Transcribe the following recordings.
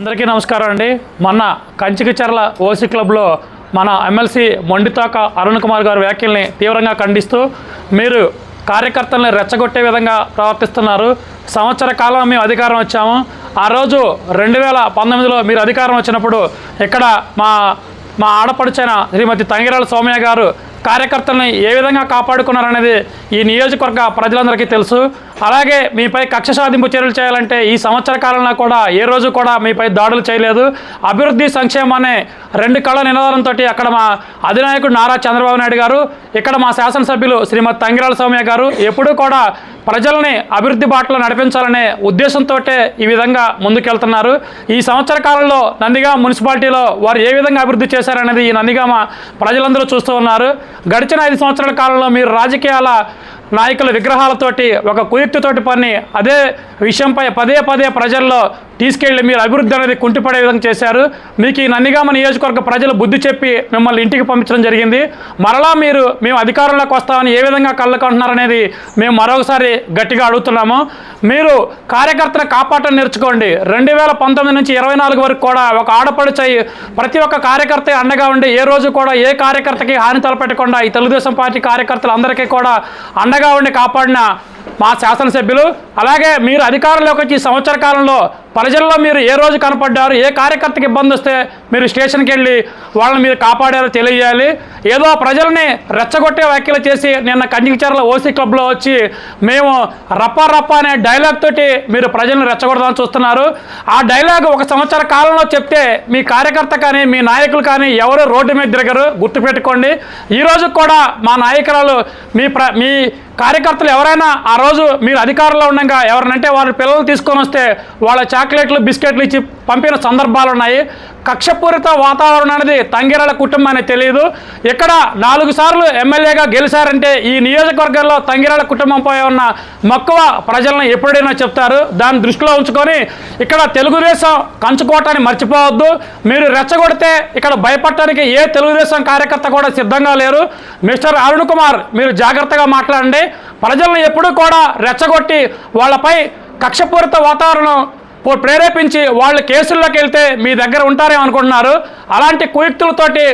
అందరికీ నమస్కారం అండి. మొన్న కంచికిచర్ల ఓసీ క్లబ్లో మన ఎమ్మెల్సీ మొండితోక అరుణ్ కుమార్ గారి వ్యాఖ్యల్ని తీవ్రంగా ఖండిస్తూ మీరు కార్యకర్తల్ని రెచ్చగొట్టే విధంగా ప్రవర్తిస్తున్నారు. సంవత్సర కాలం మేము అధికారం వచ్చాము. ఆ రోజు రెండు వేల పంతొమ్మిదిలో మీరు అధికారం వచ్చినప్పుడు ఇక్కడ మా మా ఆడపడుచైన శ్రీమతి తంగిరాల సౌమ్య గారు కార్యకర్తల్ని ఏ విధంగా కాపాడుకున్నారనేది ఈ నియోజకవర్గ ప్రజలందరికీ తెలుసు. అలాగే మీపై కక్ష సాధింపు చర్యలు చేయాలంటే ఈ సంవత్సర కాలంలో కూడా ఏ రోజు కూడా మీపై దాడులు చేయలేదు. అభివృద్ధి సంక్షేమం అనే రెండు కళ్ళ నినాదంతో అక్కడ మా అధినాయకుడు నారా చంద్రబాబు నాయుడు గారు ఇక్కడ మా శాసనసభ్యులు శ్రీమతి తంగిరాల సౌమ్య గారు ఎప్పుడూ కూడా ప్రజల్ని అభివృద్ధి బాటలో నడిపించాలనే ఉద్దేశంతో ఈ విధంగా ముందుకెళ్తున్నారు. ఈ సంవత్సర కాలంలో నందిగామ మున్సిపాలిటీలో వారు ఏ విధంగా అభివృద్ధి చేశారనేది ఈ నందిగామ ప్రజలందరూ చూస్తూ ఉన్నారు. గడిచిన ఐదు సంవత్సరాల కాలంలో మీరు రాజకీయాల నాయకుల విగ్రహాలతోటి ఒక కుయుక్తితోటి పని అదే విషయంపై పదే పదే ప్రజల్లో తీసుకెళ్ళి మీరు అభివృద్ధి అనేది కుంటిపడే విధంగా చేశారు. మీకు ఈ నందిగామ నియోజకవర్గ ప్రజలు బుద్ధి చెప్పి మిమ్మల్ని ఇంటికి పంపించడం జరిగింది. మరలా మీరు మేము అధికారంలోకి వస్తామని ఏ విధంగా కళ్ళకుంటున్నారనేది మేము మరొకసారి గట్టిగా అడుగుతున్నాము. మీరు కార్యకర్తను కాపాడటం నేర్చుకోండి. రెండు వేల పంతొమ్మిది నుంచి ఇరవై నాలుగు వరకు కూడా ఒక ఆడపడుచై ప్రతి ఒక్క కార్యకర్త అండగా ఉండి ఏ రోజు కూడా ఏ కార్యకర్తకి హాని తలపెట్టకుండా ఈ తెలుగుదేశం పార్టీ కార్యకర్తలు అందరికీ కూడా అండగా ఉండి కాపాడిన మా శాసనసభ్యులు అలాగే మీరు అధికారంలోకి వచ్చి సంవత్సర కాలంలో ప్రజల్లో మీరు ఏ రోజు కనపడ్డారు ఏ కార్యకర్తకి ఇబ్బంది వస్తే మీరు స్టేషన్కి వెళ్ళి వాళ్ళని మీరు కాపాడారో తెలియజేయాలి. ఏదో ప్రజల్ని రెచ్చగొట్టే వ్యాఖ్యలు చేసి నిన్న కంచికచర్ల ఓసీ క్లబ్లో వచ్చి మేము రప్ప రప్ప అనే డైలాగ్ తోటి మీరు ప్రజల్ని రెచ్చగొడదామని చూస్తున్నారు. ఆ డైలాగ్ ఒక సంవత్సర కాలంలో చెప్తే మీ కార్యకర్త కానీ మీ నాయకులు కానీ ఎవరు రోడ్డు మీద తిరగరు. గుర్తుపెట్టుకోండి ఈ కూడా మా నాయకురాలు మీ ప్ర మీ కార్యకర్తలు ఎవరైనా ఆ రోజు మీరు అధికారంలో ఉండగా ఎవరినంటే వాళ్ళ పిల్లలు తీసుకొని వస్తే వాళ్ళ చాక్లెట్లు బిస్కెట్లు ఇచ్చి పంపిన సందర్భాలు ఉన్నాయి. కక్షపూరిత వాతావరణం అనేది తంగిరాల కుటుంబానికి తెలియదు. ఇక్కడ నాలుగు సార్లు ఎమ్మెల్యేగా గెలిచారంటే ఈ నియోజకవర్గంలో తంగిరాల కుటుంబంపై ఉన్న మక్కువ ప్రజలను ఎప్పుడైనా చెప్తారు? దాన్ని దృష్టిలో ఉంచుకొని ఇక్కడ తెలుగుదేశం కంచుకోవటాన్ని మర్చిపోవద్దు. మీరు రెచ్చగొడితే ఇక్కడ భయపడటానికి ఏ తెలుగుదేశం కార్యకర్త కూడా సిద్ధంగా లేరు. మిస్టర్ అరుణ్ కుమార్ మీరు జాగ్రత్తగా మాట్లాడండి. ప్రజలను ఎప్పుడూ కూడా రెచ్చగొట్టి వాళ్ళపై కక్షపూరిత వాతావరణం ప్రేరేపించి వాళ్ళు కేసుల్లోకి వెళ్తే మీ దగ్గర ఉంటారేమో అనుకుంటున్నారు అలాంటి కుయుక్తులతోటి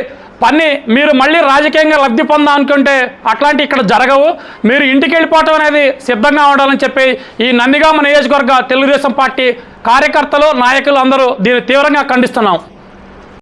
పని మీరు మళ్ళీ రాజకీయంగా లబ్ధి పొందా అనుకుంటే అట్లాంటి ఇక్కడ జరగవు. మీరు ఇంటికి వెళ్ళిపోవటం అనేది సిద్ధంగా ఉండాలని చెప్పి ఈ నందిగామ నియోజకవర్గ తెలుగుదేశం పార్టీ కార్యకర్తలు నాయకులు అందరూ దీన్ని తీవ్రంగా ఖండిస్తున్నాం.